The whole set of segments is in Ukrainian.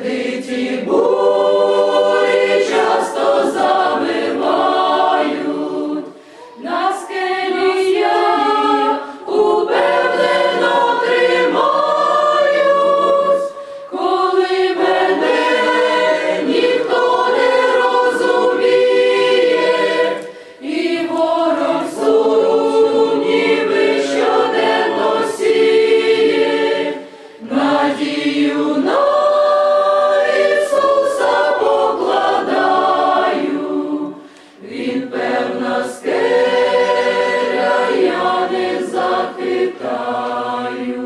сердить и. вітаюсь,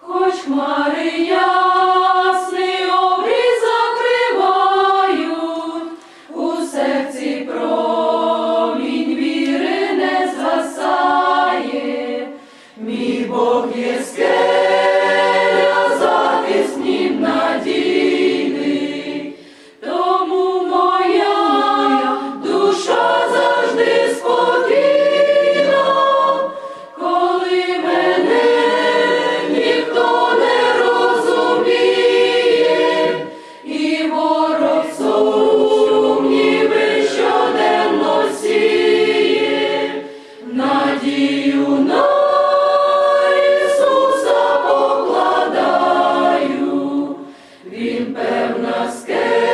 хоч хмари я. Pełna skarb.